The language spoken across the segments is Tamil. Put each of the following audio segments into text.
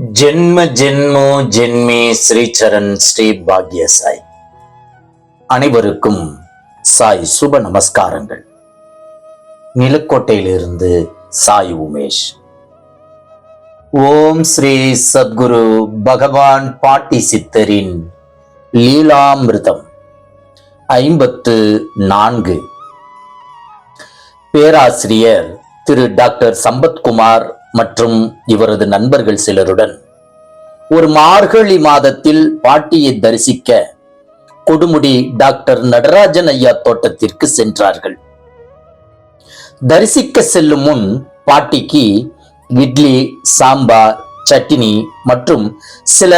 ஜென்ம ஜென்மோ ஜென்மே ஸ்ரீச்சரண் ஸ்ரீ பாக்ய சாய் அனைவருக்கும் சாய் சுப நமஸ்காரங்கள். நிலக்கோட்டையிலிருந்து சாய் உமேஷ். ஓம் ஸ்ரீ சத்குரு பகவான் பாட்டி சித்தரின் லீலாமிருதம் ஐம்பத்து நான்கு. பேராசிரியர் திரு டாக்டர் சம்பத்குமார் மற்றும் இவரது நண்பர்கள் சிலருடன். ஒரு மார்கழி மாதத்தில் பாட்டியை தரிசிக்க கொடுமுடி டாக்டர் நடராஜன் ஐயா தோட்டத்திற்கு சென்றார்கள். தரிசிக்க செல்லும் முன் பாட்டிக்கு இட்லி சாம்பார் சட்னி மற்றும் சில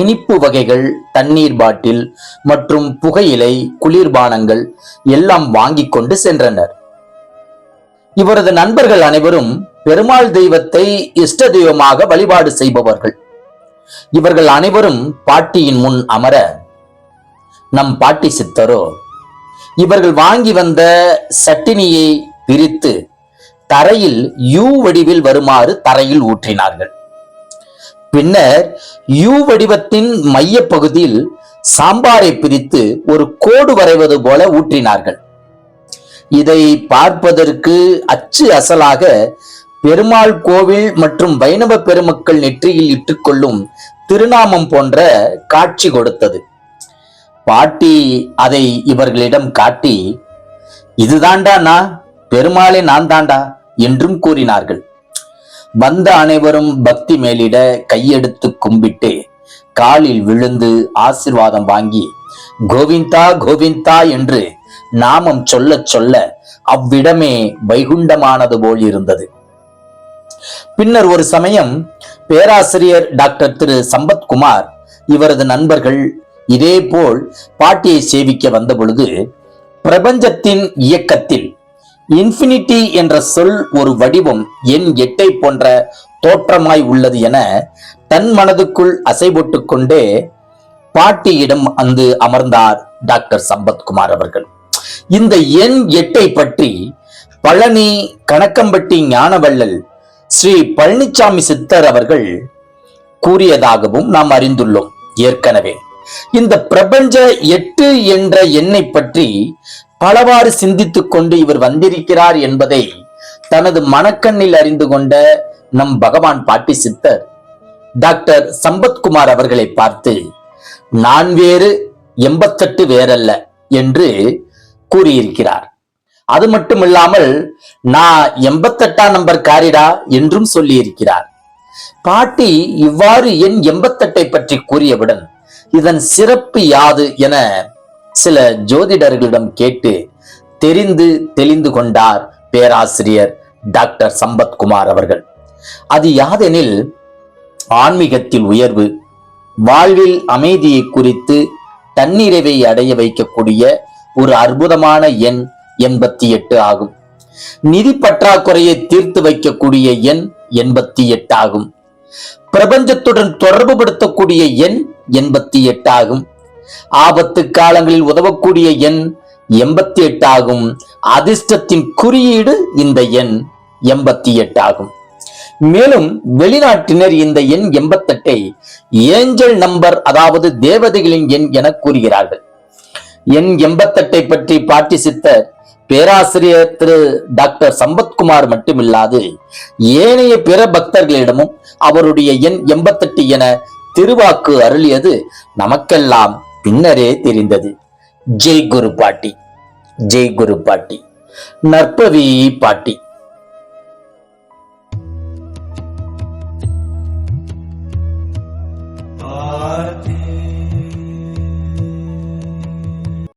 இனிப்பு வகைகள் தண்ணீர் பாட்டில் மற்றும் புகையிலை குளிர்பானங்கள் எல்லாம் வாங்கி கொண்டு சென்றனர். இவரது நண்பர்கள் அனைவரும் பெருமாள் தெய்வத்தை இஷ்ட தெய்வமாக வழிபாடு செய்பவர்கள். இவர்கள் அனைவரும் பாட்டியின் முன் அமர நம் பாட்டி சித்தரோ இவர்கள் வாங்கி வந்த சட்டினியை பிரித்து தரையில் யூ வடிவில் வருமாறு தரையில் ஊற்றினார்கள். பின்னர் யூ வடிவத்தின் மைய பகுதியில் சாம்பாரை பிரித்து ஒரு கோடு வரைவது போல ஊற்றினார்கள். இதை பார்ப்பதற்கு அச்சு அசலாக பெருமாள் கோவில் மற்றும் வைணவ பெருமக்கள் நெற்றியில் இட்டுக்கொள்ளும் திருநாமம் போன்ற காட்சி கொடுத்தது. பாட்டி அதை இவர்களிடம் காட்டி இதுதாண்டா நான் பெருமாளே நான் தாண்டா என்றும் கூறினார்கள். வந்த அனைவரும் பக்தி மேலிட கையெடுத்து கும்பிட்டு காலில் விழுந்து ஆசிர்வாதம் வாங்கி கோவிந்தா கோவிந்தா என்று நாமம் சொல்ல சொல்ல அவ்விடமே வைகுண்டமானது போல் இருந்தது. பின்னர் ஒரு சமயம் பேராசிரியர் டாக்டர் திரு சம்பத்குமார் இவரது நண்பர்கள் இதேபோல் பாட்டியை சேவிக்க வந்தபொழுது பிரபஞ்சத்தின் இயக்கத்தில் இன்ஃபினிட்டி என்ற சொல் ஒரு வடிவம் என் எட்டை போன்ற தோற்றமாய் உள்ளது என தன் மனதுக்குள் அசைபோட்டு கொண்டே பாட்டியிடம் வந்து அமர்ந்தார் டாக்டர் சம்பத்குமார் அவர்கள். இந்த எண் எட்டை பற்றி பழனி கணக்கம்பட்டி ஞானவள்ளல் ஸ்ரீ பழனிசாமி சித்தர் அவர்கள் கூறியதாகவும் நாம் அறிந்துள்ளோம் ஏற்கனவே. இந்த பிரபஞ்ச எட்டு என்ற எண்ணை பற்றி பலவாறு சிந்தித்துக் கொண்டு இவர் வந்திருக்கிறார் என்பதை தனது மனக்கண்ணில் அறிந்து கொண்ட நம் பகவான் பாட்டி சித்தர் டாக்டர் சம்பத்குமார் அவர்களை பார்த்து நான் வேறு எண்பத்தெட்டு வேறல்ல என்று கூறியிருக்கிறார். அது மட்டும் இல்லாமல் நான் எண்பத்தெட்டாம் நம்பர் காரிடா என்றும் சொல்லியிருக்கிறார். பாட்டி இவ்வாறு என் எண்பத்தெட்டை பற்றி கூறியவுடன் இதன் சிறப்பு யாது என சில ஜோதிடர்களிடம் கேட்டு தெரிந்து தெளிந்து கொண்டார் பேராசிரியர் டாக்டர் சம்பத்குமார் அவர்கள். அது யாதெனில் ஆன்மீகத்தில் உயர்வு வாழ்வில் அமைதியை குறித்து தன்னிறைவை அடைய வைக்கக்கூடிய ஒரு அற்புதமான எண் எண்பத்தி எட்டு ஆகும். நிதி பற்றாக்குறையை தீர்த்து வைக்கக்கூடிய எண் எண்பத்தி எட்டு ஆகும். பிரபஞ்சத்துடன் தொடர்பு படுத்தக்கூடிய எண் எண்பத்தி எட்டு ஆகும். ஆபத்து காலங்களில் உதவக்கூடிய எண் எண்பத்தி எட்டு ஆகும். அதிர்ஷ்டத்தின் குறியீடு இந்த எண் எண்பத்தி எட்டு ஆகும். மேலும் வெளிநாட்டினர் இந்த எண் எண்பத்தெட்டை ஏஞ்சல் நம்பர் அதாவது தேவதைகளின் எண் என கூறுகிறார்கள். எண் எண்பத்தெட்டை பற்றி பாட்டி சித்தர் பேராசிரியர் திரு டாக்டர் சம்பத்குமார் மட்டுமில்லாது ஏனைய பிற பக்தர்களிடமும் அவருடைய எண் எண்பத்தெட்டு என திருவாக்கு அருளியது நமக்கெல்லாம் பின்னரே தெரிந்தது. ஜெய் குரு பாட்டி ஜெய் குரு பாட்டி நற்பவி பாட்டி.